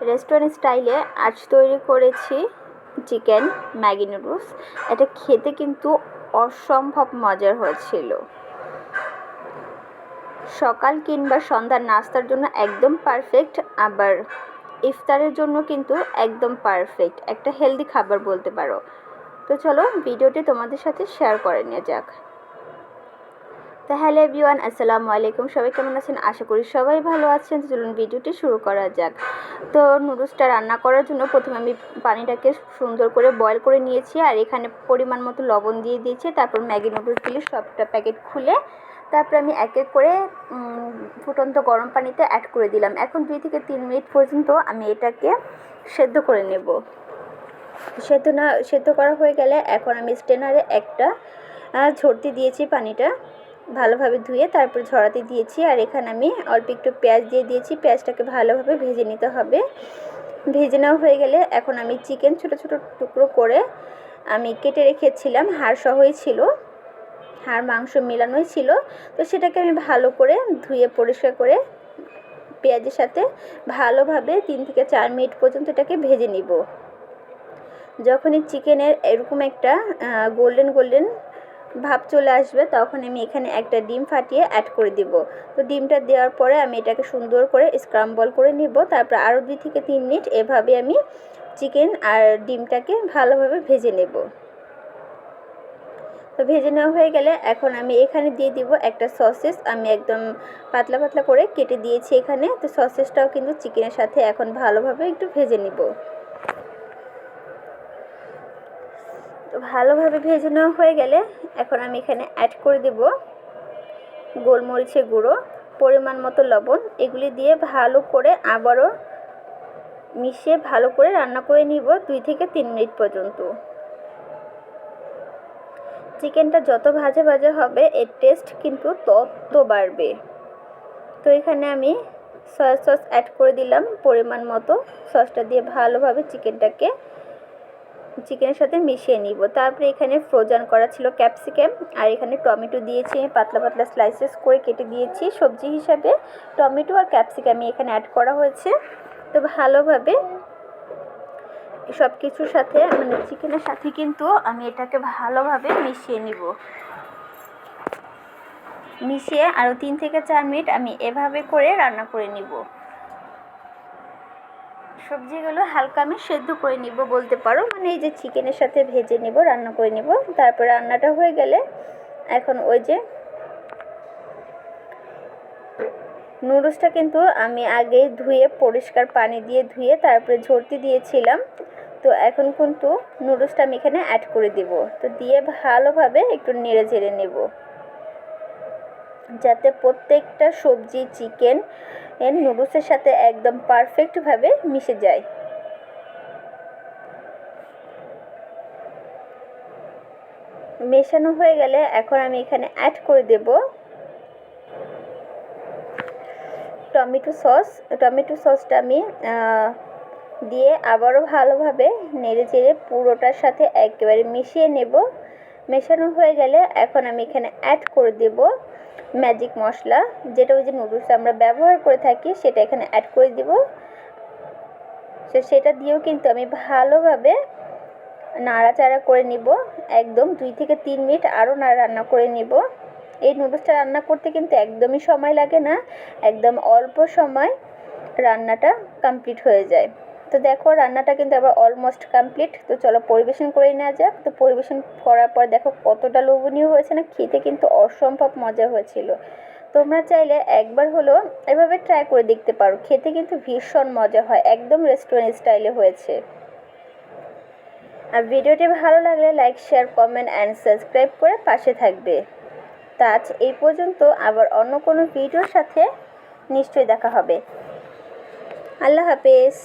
Restaurant স্টাইলে আজ তৈরি করেছি চিকেন ম্যাগি নুডলস। এটা খেতে কিন্তু অসম্ভব মজার হয়েছিল। সকাল কিংবা সন্ধ্যার নাস্তার জন্য একদম পারফেক্ট আবার ইফতারের জন্য কিন্তু একদম পারফেক্ট একটা হেলদি খাবার বলতে পারো। তো চলো, ভিডিওটি তোমাদের সাথে শেয়ার করে নিয়ে যাক। তো হ্যালো এভরিওয়ান, আসসালামু আলাইকুম। সবাই কেমন আছেন? আশা করি সবাই ভালো আছেন। চলুন ভিডিওটি শুরু করা যাক। তো নুডলসটা রান্না করার জন্য প্রথমে আমি পানিটাকে সুন্দর করে বয়ল করে নিয়েছি আর এখানে পরিমাণ মতো লবণ দিয়ে দিয়েছি। তারপর ম্যাগি নুডলসগুলি সবটা প্যাকেট খুলে তারপর আমি এক এক করে ফুটন্ত গরম পানিতে অ্যাড করে দিলাম। এখন দুই থেকে তিন মিনিট পর্যন্ত আমি এটাকে সেদ্ধ করে নেব। সেদ্ধ না, সেদ্ধ করা হয়ে গেলে এখন আমি স্টেনারে একটা ঝরতে দিয়েছি পানিটা। ভালোভাবে ধুয়ে তারপর ঝরাতে দিয়েছি। আর এখানে আমি অল্প একটু পেঁয়াজ দিয়ে দিয়েছি। পেঁয়াজটাকে ভালোভাবে ভেজে নিতে হবে। ভেজে নেওয়া হয়ে গেলে এখন আমি চিকেন ছোট ছোট টুকরো করে আমি কেটে রেখেছিলাম। হাড় সহই ছিল। হাড় মাংস মেলানোই ছিল। তো সেটাকে আমি ভালো করে ধুয়ে পরিষ্কার করে পেঁয়াজের সাথে ভালোভাবে তিন থেকে চার মিনিট পর্যন্ত এটাকে ভেজে নিব। যখনই চিকেনের এরকম একটা গোল্ডেন গোল্ডেন ভাব চলে আসবে, তখন আমি এখানে একটা ডিম ফাটিয়ে অ্যাড করে দিব। তো ডিমটা দেওয়ার পরে আমি এটাকে সুন্দর করে স্ক্রাম্বল করে নিব। তারপর আরও দুই থেকে তিন মিনিট এভাবে আমি চিকেন আর ডিমটাকে ভালোভাবে ভেজে নেব। তো ভেজে নেওয়া হয়ে গেলে এখন আমি এখানে দিয়ে দিব একটা সসেস। আমি একদম পাতলা পাতলা করে কেটে দিয়েছি এখানে। তো সসেসটাও কিন্তু চিকেনের সাথে এখন ভালোভাবে একটু ভেজে নিব। ভালোভাবে ভেজে নেওয়া হয়ে গেলে এখন আমি এখানে অ্যাড করে দেব গোলমরিচের গুঁড়ো, পরিমাণ মতো লবণ। এগুলি দিয়ে ভালো করে আবারও মিশিয়ে ভালো করে রান্না করে নিব দুই থেকে তিন মিনিট পর্যন্ত। চিকেনটা যত ভাজা ভাজা হবে, এর টেস্ট কিন্তু তত বাড়বে। তো এখানে আমি সয়া সস অ্যাড করে দিলাম, পরিমাণ মতো। সসটা দিয়ে ভালোভাবে চিকেনটাকে চিকেনের সাথে মিশিয়ে নিব। তারপরে এখানে ফ্রোজান করা ছিল ক্যাপসিকাম আর এখানে টমেটো দিয়েছি, পাতলা পাতলা স্লাইসেস করে কেটে দিয়েছি। সবজি হিসাবে টমেটো আর ক্যাপসিকামই এখানে অ্যাড করা হয়েছে। তো ভালোভাবে সব কিছুর সাথে মানে চিকেনের সাথে কিন্তু আমি এটাকে ভালোভাবে মিশিয়ে নিব। মিশিয়ে আরও তিন থেকে চার মিনিট আমি এভাবে করে রান্না করে নিব। সবজিগুলো হালকা আমি সেদ্ধ করে নিব, বলতে পারো। মানে এই যে চিকেনের সাথে ভেজে নিব, রান্না করে নিব। তারপর রান্নাটা হয়ে গেলে এখন ওই যে নুডলসটা কিন্তু আমি আগে ধুয়ে পরিষ্কার পানি দিয়ে ধুয়ে তারপরে ঝরতে দিয়েছিলাম। তো এখন কিন্তু নুডলসটা আমি এখানে অ্যাড করে দেব। তো দিয়ে ভালোভাবে একটু নেড়ে চেড়ে নেব। যাতে প্রত্যেকটা সবজি চিকেন এর নুডলসের সাথে একদম পারফেক্টভাবে মিশে যায়। মেশানো হয়ে গেলে এখন আমি এখানে অ্যাড করে দেব টমেটো সস। টমেটো সসটা আমি দিয়ে আবারও ভালোভাবে নেড়ে চেড়ে পুরোটার সাথে একেবারে মিশিয়ে নেব। মেশানো হয়ে গেলে এখন আমি এখানে অ্যাড করে দেব ম্যাজিক মশলা, যেটা ওই যে নুডলস আমরা ব্যবহার করে থাকি, সেটা এখানে অ্যাড করে দিব। তো সেটা দিয়েও কিন্তু আমি ভালোভাবে নাড়াচাড়া করে নিব। একদম দুই থেকে তিন মিনিট আরও রান্না করে নিব। এই নুডলসটা রান্না করতে কিন্তু একদমই সময় লাগে না। একদম অল্প সময় রান্নাটা কমপ্লিট হয়ে যায়। তো দেখো, রান্নাটা কিন্তু আবার অলমোস্ট কমপ্লিট তো চলো পরিবেশন করে নেওয়া যাক। তো পরিবেশন করার পর দেখো কতটা লোভনীয় হয়েছে না, খেতে কিন্তু অসম্ভব মজা হয়েছিল। তোমরা চাইলে একবার হলো এভাবে ট্রাই করে দেখতে পারো। খেতে কিন্তু ভীষণ মজা হয়, একদম রেস্টুরেন্ট স্টাইলে হয়েছে। আর ভিডিওটি ভালো লাগলে like share comment and subscribe করে পাশে থাকবে। তা এই পর্যন্ত, আবার অন্য কোনো ভিডিওর সাথে নিশ্চয়ই দেখা হবে। আল্লাহ হাফেজ।